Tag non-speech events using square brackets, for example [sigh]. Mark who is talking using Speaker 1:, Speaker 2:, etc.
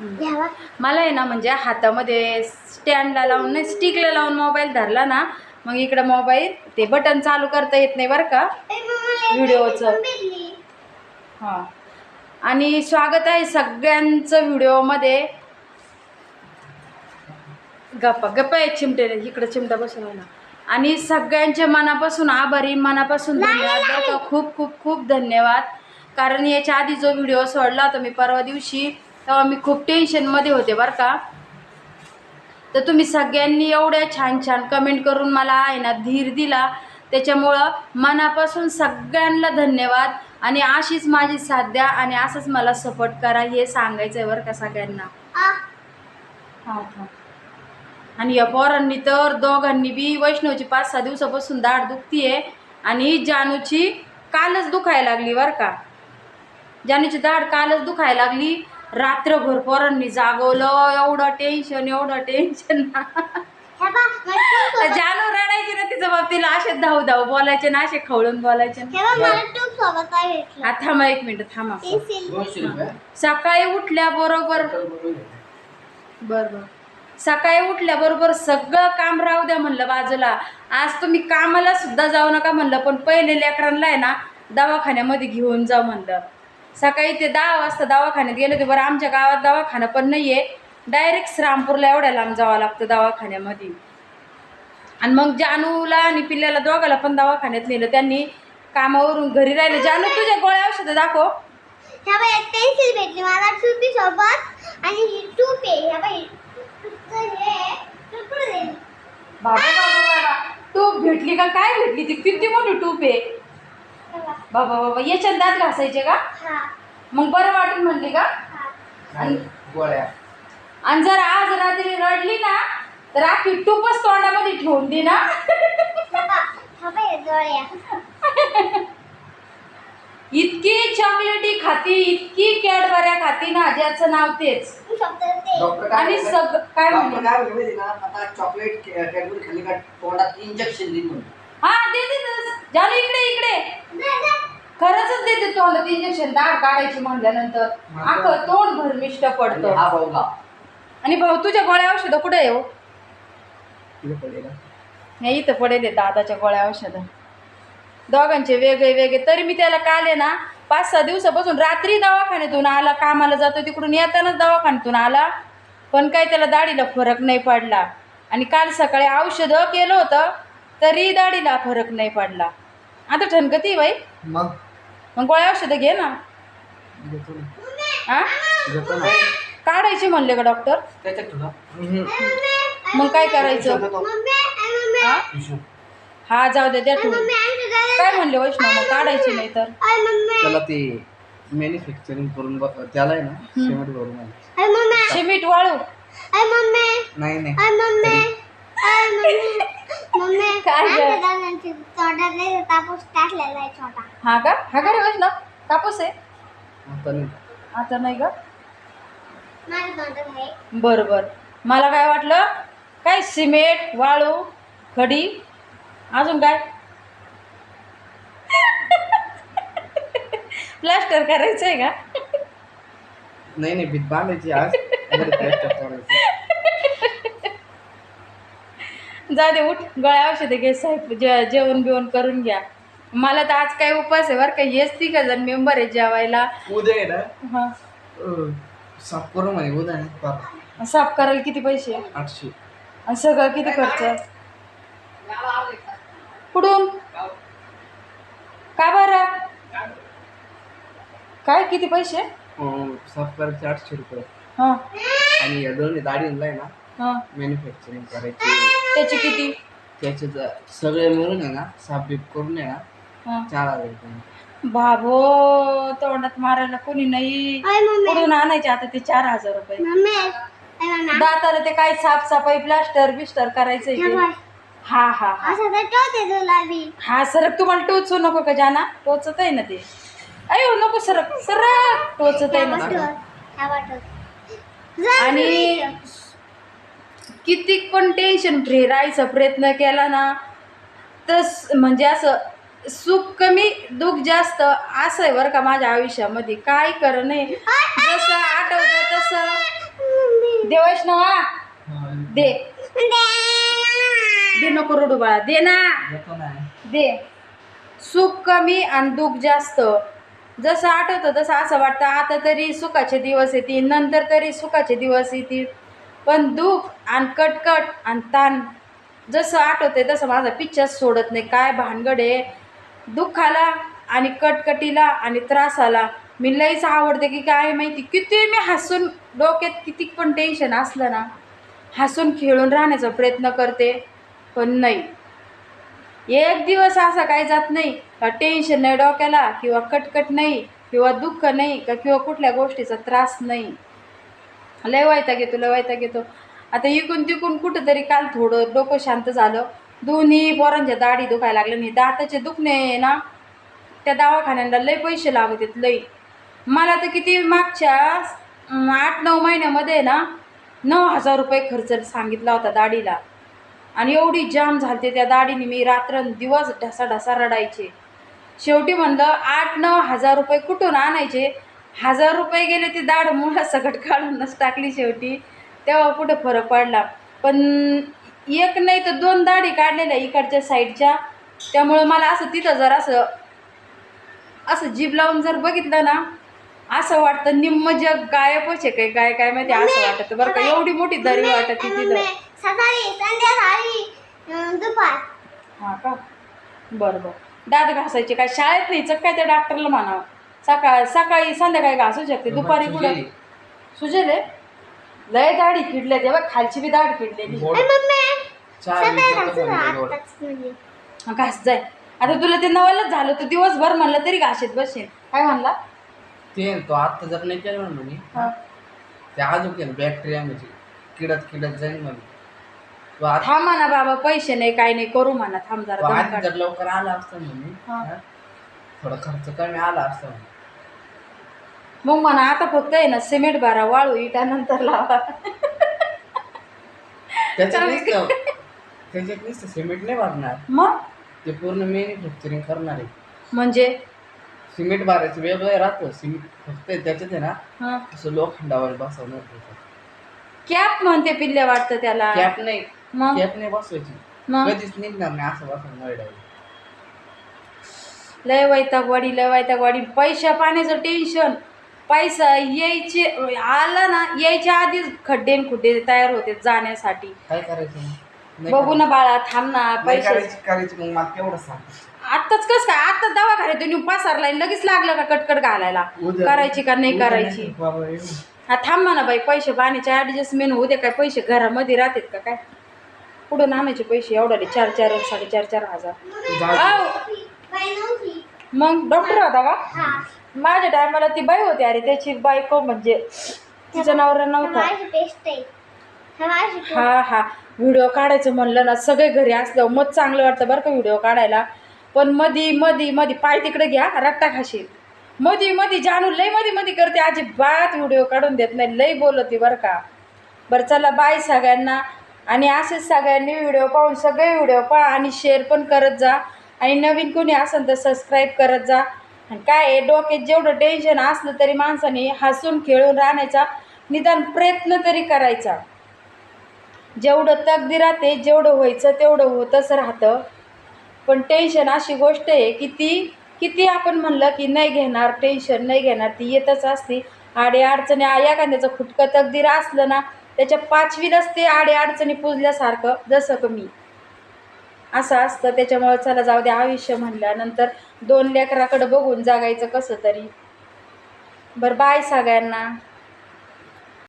Speaker 1: मला आहे ना म्हणजे हातामध्ये स्टँडला लावून नाही स्टिकला लावून मोबाईल धरला ना मग इकडं मोबाईल ते बटन चालू करता येत नाही बरं का. व्हिडिओचं. हां. आणि स्वागत आहे सगळ्यांचं व्हिडिओमध्ये. गप्पा गप्पा आहे चिमटे इकडं चिमटा बसवला आणि सगळ्यांचे मनापासून आभारी मनापासून धन्यवाद बरं का? खूप खूप खूप धन्यवाद. कारण याच्या आधी जो व्हिडिओ सोडला होता मी परवा दिवशी तेव्हा मी खूप टेन्शनमध्ये होते बरं का. तर तुम्ही सगळ्यांनी एवढ्या छान छान कमेंट करून मला आहे ना धीर दिला. त्याच्यामुळं मनापासून सगळ्यांना धन्यवाद आणि अशीच माझी साथ द्या आणि असंच मला सपोर्ट करा हे सांगायचं आहे बरं का सगळ्यांना. हां हां. आणि या पोरांनी तर दोघांनी बी वैष्णवची पाच सहा दिवसापासून दाढ दुखतीये आणि जानूची कालच दुखायला लागली बरं का. जानूची दाढ कालच दुखायला लागली रात्रभर पोरांनी जागवलं एवढं टेन्शन एवढं टेन्शन जानू रडायची ना तिचं बाप तिला असे धाव धाव बोलायचे ना असे खवळून बोलायचे हा थांबा एक मिनिट थांबा. सकाळी उठल्याबरोबर बर बर. सकाळी उठल्याबरोबर सगळं काम राहू द्या म्हणलं बाजूला. आज तुम्ही कामाला सुद्धा जाऊ नका म्हणलं पण पहिले लेकरांना आहे ना दवाखान्यामध्ये घेऊन जा म्हणलं. सकाळी ते दहा वाजता दवाखान्यात गेले होते. बरं आमच्या गावात दवाखाना पण नाही आहे डायरेक्ट श्रामपूरला एवढ्या लांब जावं लागतं दवाखान्यामध्ये. आणि मग जानूला आणि पिल्ल्याला दोघाला पण दवाखान्यात नेलं. त्यांनी कामावरून घरी राहिले. जानू तुझ्या गोळ्या औषधं दाखव.
Speaker 2: ह्या बाई एक पेन्सिल भेटली मला ट्यूबी सोबत आणि ही ट्यूब आहे. ह्या बाई ट्यूबचं ट्यूब कुठे देईल
Speaker 1: बाबा टूप भेटली का? काय भेटली? ती किती मोठी टूप आहे. बाबा बाबा याच्यात दात घासायचे का? मग बरं वाटून म्हणली का?
Speaker 2: हा
Speaker 1: आणि
Speaker 3: गोळ्या.
Speaker 1: आणि जर आज रात्री रडली ना तर अख्खी टूपच तोंडामध्ये ठेवून दे ना. इतकी चॉकलेटी खाती इतकी कॅडबऱ्या खाती ना ज्याचं नाव तेच.
Speaker 3: डॉक्टर काय
Speaker 1: आणि
Speaker 3: म्हणले?
Speaker 1: सग काय
Speaker 3: डॉक्टर
Speaker 1: म्हणले?
Speaker 3: काय म्हणले माहिती का? आता चॉकलेट कॅडबरी खाल्ली का? तोंडात इंजेक्शन देईन म्हणून.
Speaker 1: हा दे दे दे. झालं इकडे इकडे. खरंच देते तोंडात इंजेक्शन दाढ काढायची म्हणल्यानंतर. अख्खं तोंड भरमिष्ट पडतं.
Speaker 3: हा भाऊ का?
Speaker 1: आणि भाऊ तुझ्या गोळ्या औषधं कुठे आहे हो?
Speaker 3: तिथे पडेल
Speaker 1: हे इथं पडेल आहे दादाच्या गोळ्या औषधं. दोघांचे वेगळे वेगळे. तरी मी त्याला काल आहे ना पाच सहा दिवसापासून रात्री दवाखान्यातून आला कामाला जातो तिकडून येतानाच दवाखान्यातून आला. पण काय त्याला दाढीला फरक नाही पडला. आणि काल सकाळी औषधं केलं होतं तरी दाढीला फरक नाही पडला. आता ठणकती बाई.
Speaker 3: मग?
Speaker 1: मग गोळ्या औषधं घे ना.
Speaker 3: घेतो ना
Speaker 1: हा
Speaker 3: घेतो ना
Speaker 1: काढायची म्हणले का डॉक्टर
Speaker 3: त्याच्यात तुला
Speaker 1: मग काय करायचं? हा. हा जाऊ दे द्या ठेवून.
Speaker 2: घरात
Speaker 1: काय म्हणले वैष्णव मग काढायची नाही तर?
Speaker 3: त्याला ते मॅन्युफॅक्चरिंग करून बघ- त्याला आहे ना सिमेंट भरून
Speaker 1: सिमेंट वाळू.
Speaker 2: आई मम्मी.
Speaker 3: नाही नाही.
Speaker 2: आई मम्मी आई मम्मी मम्मी
Speaker 1: काय गं?
Speaker 2: आमच्या दादांची तोंडात तापूस टाकलेला आहे छोटा
Speaker 1: हा का? हा का रे वैष्णव? कापूस आहे?
Speaker 3: आता नाही.
Speaker 1: आता नाही का?
Speaker 2: माझ्या तोंडात आहे.
Speaker 1: बरं बरं. मला काय वाटलं? काय सिमेंट वाळू खडी? अजून काय? प्लास्टर करायचं आहे का?
Speaker 3: नाही नाही भीत बांधायची आज. बरं, plaster [laughs] तोडायचं.
Speaker 1: जा दे उठ. गळ्या औषधे घे साहेब जे जेवण बिवण करून घ्या. मला तर आज काय उपास आहे बरं का. हेच ती का जण मेंबर आहे जेवायला.
Speaker 3: उद्या आहे ना?
Speaker 1: हां.
Speaker 3: अं, साफ करू म्हणे उद्या फार
Speaker 1: साफ करायला किती पैसे?
Speaker 3: आठशे.
Speaker 1: आणि सगळं किती खर्च? कुठून? का बरं? काय किती पैसे?
Speaker 3: हो, साफ करायचे आठशे रुपये.
Speaker 1: हां.
Speaker 3: आणि या दोन्ही आहे ना
Speaker 1: हां.
Speaker 3: मॅन्युफॅक्चरिंग करायची.
Speaker 1: त्याचे किती?
Speaker 3: त्याचे सगळे मिळून आहे ना साफ बीप करून आहे ना
Speaker 1: हां.
Speaker 3: चार हजार रुपये.
Speaker 1: बाबो तोंडात मारायला कोणी नाही.
Speaker 2: मम्मी.
Speaker 1: कुठून आणायचे आता ते चार हजार रुपये?
Speaker 2: मम्मी
Speaker 1: दाताला ते काय साफसफाई प्लास्टर बिस्टर करायचंय
Speaker 2: ह्या
Speaker 1: ते. हा हा हा.
Speaker 2: असं तर तुला
Speaker 1: हा सरक तुम्हाला टोचू नको का जाना? टोचत आहे ना ते. अयो नको सरक. सरक. टोचत आहे ना
Speaker 2: ह्या ह्या
Speaker 1: आणि किती पण टेन्शन फ्री राहायचा प्रयत्न केला ना तर स- म्हणजे असं सुख कमी दुःख जास्त असं आहे बरं का माझ्या आयुष्यामध्ये. काय कर नाही. जसं आठवतं तसं. दे वैष्णवा.
Speaker 3: हा,
Speaker 1: दे. दे नको रडू बाळा. दे ना. दे. सुख कमी आणि दुःख जास्त. जसं आठवतं तसं असं वाटतं. आता तरी सुखाचे दिवस येतील. नंतर तरी सुखाचे दिवस येतील. पण दुःख आणि कटकट आणि ताण जसं आठवते तसं माझा पिक्चर सोडत नाही. काय भानगड आहे? दुःखाला आणि कटकटीला आणि त्रासाला मी लईच आवडते की काय माहिती किती मी हसून डोक्यात किती पण टेन्शन असलं ना हसून खेळून राहण्याचा प्रयत्न करते पण नाही. एक दिवस असा काही जात नाही का टेन्शन नाही डोक्याला किंवा कटकट नाही किंवा दुःख नाही का किंवा कुठल्या गोष्टीचा त्रास नाही. लय वायता घेतो लय वायता घेतो. आता इकून तिकून कुठंतरी काल थोडं डोकं शांत झालं. दोन्ही पोरांच्या दाढी दुखायला लागल्या नाही दाताचे दुखणे आहे ना त्या दवाखान्यांना लय पैसे लागतात लई मला तर किती मागच्या आठ नऊ महिन्यामध्ये ना नऊ हजार रुपये खर्च सांगितला होता दाढीला. आणि एवढी जाम झालते त्या दाढीने मी रात्र दिवस ढसा ढसा रडायचे. शेवटी म्हणलं आठ नऊ हजार रुपये कुठून आणायचे? हजार रुपये गेले ते दाढ मुळा सकट काढूनच टाकली शेवटी. तेव्हा कुठं फरक पडला? पण एक नाही तर दोन दाढी काढलेल्या इकडच्या साईडच्या. त्यामुळं मला असं तिथं जर असं असं जीभ लावून जर बघितलं ना असं वाटतं निम्म जग गायबच आहे काय काय काय माहिती असं वाटतं. बरं का एवढी मोठी दरी वाटत तिथं. हा का? बरं बरं. दात घासायचे काय? शाळेत नाही काय त्या डॉक्टरला म्हणावं? सकाळ सकाळी संध्याकाळी घासू शकते? दुपारी कुठं? सुजेले लय दाढी किडल्या तेव्हा खालची बी दाढ किडलेली
Speaker 3: चहा बी म्हणजे.
Speaker 2: आत्ताच म्हणजे.
Speaker 1: हा, घास जाय. आता तुला ते नवलच झालं तर दिवसभर म्हणलं तरी घाशीत बसेल काय म्हणला?
Speaker 3: ते तो आता जर नाही केलं म्हणून मी.
Speaker 1: हा.
Speaker 3: ते अजून केलं बॅक्टेरिया म्हणजे. किडत किडत जाईल म्हणून. तो आता
Speaker 1: थांब म्हणा बाबा पैसे नाही काय नाही करू म्हणा. थांब
Speaker 3: तो
Speaker 1: जरा दम
Speaker 3: आधी
Speaker 1: काढ.
Speaker 3: जर लवकर आला असता म्हणून.
Speaker 1: हा.
Speaker 3: हा, थोडा खर्च कमी आला असता म्हणून.
Speaker 1: मग म्हणा आता फक्त आहे ना सिमेंट बारा वाळू इटा नंतर लावा.
Speaker 3: त्याच्यात. नुसतं त्याच्यात नुसतं सिमेंट नाही भरणार
Speaker 1: मग?
Speaker 3: ते पूर्ण मॅन्युफॅक्चरिंग करणार आहे.
Speaker 1: म्हणजे?
Speaker 3: सिमेंट बारायचं वेगळं राहतं. सिमेंट फक्त त्याच्यात आहे ना
Speaker 1: हा.
Speaker 3: असं लोखंडावर बसवणार त्याच्यात
Speaker 1: कॅप म्हणते पिल्ले वाटतं त्याला.
Speaker 3: कॅप नाही.
Speaker 1: मग?
Speaker 3: कॅप नाही बसवायची.
Speaker 1: मग?
Speaker 3: कधीच निघणार नाही असं बसवणार direct.
Speaker 1: लय वैताग वाडी लय वैताग वाडी. पैशा पाण्याचं टेन्शन पैसा यायचे आला ना यायच्या आधीच खड्डे न खुड्डे तयार होते जाण्यासाठी.
Speaker 3: काय करायचं? नाही
Speaker 1: बघू ना बाळा थांब ना
Speaker 3: करायचं. नाही
Speaker 1: पैसे
Speaker 3: करायची करायची मग मला तेवढं सांग.
Speaker 1: आत्ताच कस काय? आता दवाखान्यात येऊन पासारला लगेच लागलं का कटकट घालायला?
Speaker 3: उद्या-
Speaker 1: करायची का नाही
Speaker 3: उद्या
Speaker 1: करायची?
Speaker 3: येऊ.
Speaker 1: हा थांब म्हणा बाई पैसे पाण्याचे ॲडजस्टमेंट होऊ दे काय? पैसे घरामध्ये राहतात का काय? कुठून आणायचे पैसे? एवढाले चार चार साडेचार चार हजार. मग डॉक्टर होता का?
Speaker 2: हा.
Speaker 1: माझ्या टायमाला ती बाई होती. अरे त्याची बायको म्हणजे तिचा नवरा नव्हता.
Speaker 2: माझी पेस्ट आहे. हा माझी.
Speaker 1: हा हा. व्हिडिओ काढायचं म्हणलं ना सगळे घरी असल्यावर मग चांगलं वाटतं बरं का व्हिडिओ काढायला. पण मधी मधी मधी पाय तिकडे घ्या रट्टा खाशील. मधी मधी जानू लय मधी मधी करते. अजिबात व्हिडिओ काढून देत नाही लय बोलती बरं का. बरं चला बाय सगळ्यांना. आणि असेच सगळ्यांनी व्हिडिओ पाहून सगळे व्हिडिओ पहा आणि शेअर पण करत जा. आणि नवीन कोणी असेल तर सबस्क्राईब करत जा. आणि काय आहे डोक्यात जेवढं टेन्शन असलं तरी माणसाने हसून खेळून राहण्याचा निदान प्रयत्न तरी करायचा. जेवढं तकदी राहते जेवढं व्हायचं तेवढं होतच राहतं. पण टेन्शन अशी गोष्ट आहे की ती किती आपण म्हणलं की नाही घेणार टेन्शन नाही घेणार ती येतच असते. आडे अडचणी एखाद्याचं खुटकं तकदीर असलं ना त्याच्या पाचवीलाच ते आडे अडचणी पुजल्यासारखं जसं कमी मी. असं असतं. त्याच्यामुळे चला जाऊ दे आयुष्य म्हणल्यानंतर दोन लेकराकडं बघून जागायचं कसं तरी. बरं बाय सगळ्यांना.